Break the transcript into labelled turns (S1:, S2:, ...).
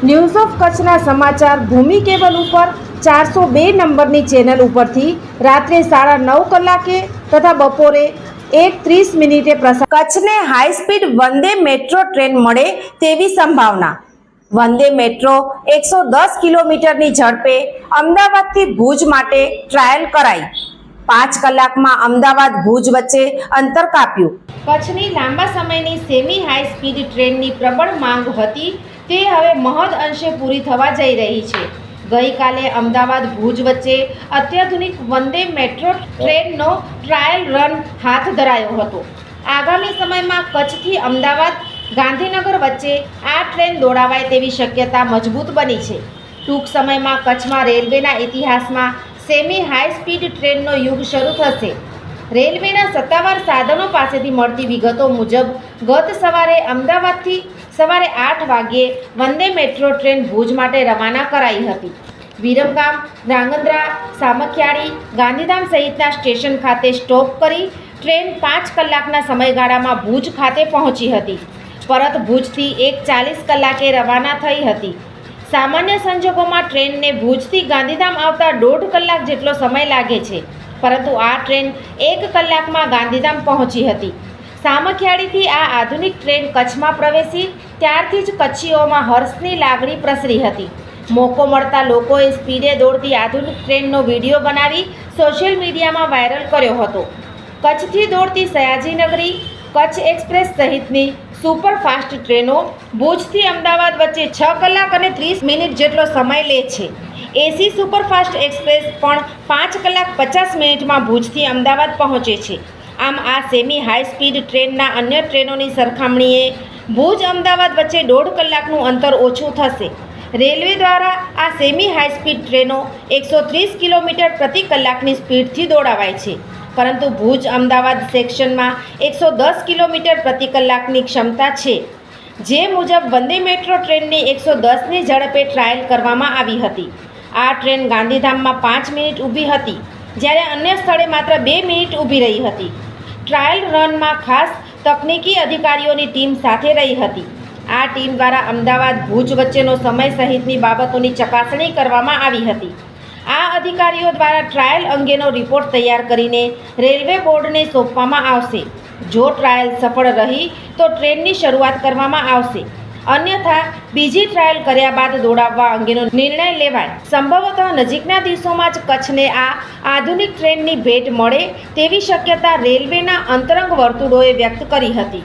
S1: news of કચ્છના સમાચાર ભૂમિ cable ઉપર ચારસો બે નંબરની ચેનલ ઉપરથી રાત્રે સાડા નવ કલાકે તથા બપોરે એક ત્રીસ મિનિટે પ્રસાર કચ્છને high speed Vande metro train મળે તેવી સંભાવના. વંદે મેટ્રો એકસો દસ કિલોમીટરની ઝડપે અમદાવાદથી ભુજ માટે ટ્રાયલ કરાઈ. પાંચ કલાકમાં અમદાવાદ ભુજ વચ્ચે અંતર કાપ્યું. કચ્છની લાંબા સમયની સેમી હાઈ સ્પીડ ટ્રેનની પ્રબળ માંગ હતી તે હવે મહદ અંશે પૂરી થવા જઈ રહી છે. ગઈકાલે અમદાવાદ ભુજ વચ્ચે અત્યાધુનિક વંદે મેટ્રો ટ્રેનનો ટ્રાયલ રન હાથ ધરાયો હતો. આગામી સમયમાં કચ્છથી અમદાવાદ, ગાંધીનગર વચ્ચે આ ટ્રેન દોડાવાય તેવી શક્યતા મજબૂત બની છે. ટૂંક સમયમાં કચ્છમાં રેલવેના ઇતિહાસમાં સેમી હાઈ સ્પીડ ટ્રેનનો યુગ શરૂ થશે. રેલવેના સત્તાવાર સાધનો પાસેથી મળતી વિગતો મુજબ, ગત સવારે અમદાવાદથી સવારે આઠ વાગ્યે વંદે મેટ્રો ટ્રેન ભુજ માટે રવાના કરાઈ હતી. વિરમગામ ધ્રાંગધ્રા સામખિયાળી, ગાંધીધામ સહિતના સ્ટેશન ખાતે સ્ટોપ કરી ટ્રેન પાંચ કલાકના સમયગાળામાં ભુજ ખાતે પહોંચી હતી. પરત ભુજથી એક ચાલીસ કલાકે રવાના થઈ હતી. સામાન્ય સંજોગોમાં ટ્રેનને ભુજથી ગાંધીધામ આવતા દોઢ કલાક જેટલો સમય લાગે છે. પરંતુ આ ટ્રેન એક કલાકમાં ગાંધીધામ પહોંચી હતી. સામખિયાળીથી આ આધુનિક ટ્રેન કચ્છમાં પ્રવેશી, ત્યારથી જ કચ્છીઓમાં હર્ષની લાગણી પ્રસરી હતી. મોકો મળતા લોકોએ સ્પીડે દોડતી આધુનિક ટ્રેનનો વીડિયો બનાવી સોશિયલ મીડિયામાં વાયરલ કર્યો હતો. કચ્છથી દોડતી સયાજીનગરી, કચ્છ એક્સપ્રેસ સહિતની સુપરફાસ્ટ ટ્રેનો ભુજથી અમદાવાદ વચ્ચે છ કલાક અને ત્રીસ મિનિટ જેટલો સમય લે છે. એસી સુપરફાસ્ટ એક્સપ્રેસ પણ પાંચ કલાક પચાસ મિનિટમાં ભુજથી અમદાવાદ પહોંચે છે. આમ આ સેમી હાઈ સ્પીડ ટ્રેનના અન્ય ટ્રેનોની સરખામણીએ ભુજ અમદાવાદ વચ્ચે દોઢ કલાકનું અંતર ઓછું થશે. રેલવે દ્વારા આ સેમી હાઈ સ્પીડ ટ્રેનો એકસો ત્રીસ કિલોમીટર પ્રતિ કલાકની સ્પીડથી દોડાવાય છે. પરંતુ ભુજ અમદાવાદ સેક્શનમાં એકસો દસ કિલોમીટર પ્રતિ કલાકની ક્ષમતા છે. જે મુજબ વંદે મેટ્રો ટ્રેનની એકસો દસની ઝડપે ટ્રાયલ કરવામાં આવી હતી. આ ટ્રેન ગાંધીધામમાં પાંચ મિનિટ ઊભી હતી, જ્યારે અન્ય સ્થળે માત્ર બે મિનિટ ઊભી રહી હતી. ટ્રાયલ રનમાં ખાસ તકનીકી અધિકારીઓની ટીમ સાથે રહી હતી. આ ટીમ દ્વારા અમદાવાદ ભુજ વચ્ચેનો સમય સહિતની બાબતોની ચકાસણી કરવામાં આવી હતી. આ અધિકારીઓ દ્વારા ટ્રાયલ અંગેનો રિપોર્ટ તૈયાર કરીને રેલવે બોર્ડને સોંપવામાં આવશે. જો ટ્રાયલ સફળ રહી, તો ટ્રેનની શરૂઆત કરવામાં આવશે. અન્યથા, બીજી ટ્રાયલ કર્યા બાદ દોડાવવા અંગેનો નિર્ણય લેવાય. સંભવતઃ નજીકના દિવસોમાં જ કચ્છને આ આધુનિક ટ્રેનની ભેટ મળે તેવી શક્યતા રેલવેના અંતરંગ વર્તુળોએ વ્યક્ત કરી હતી.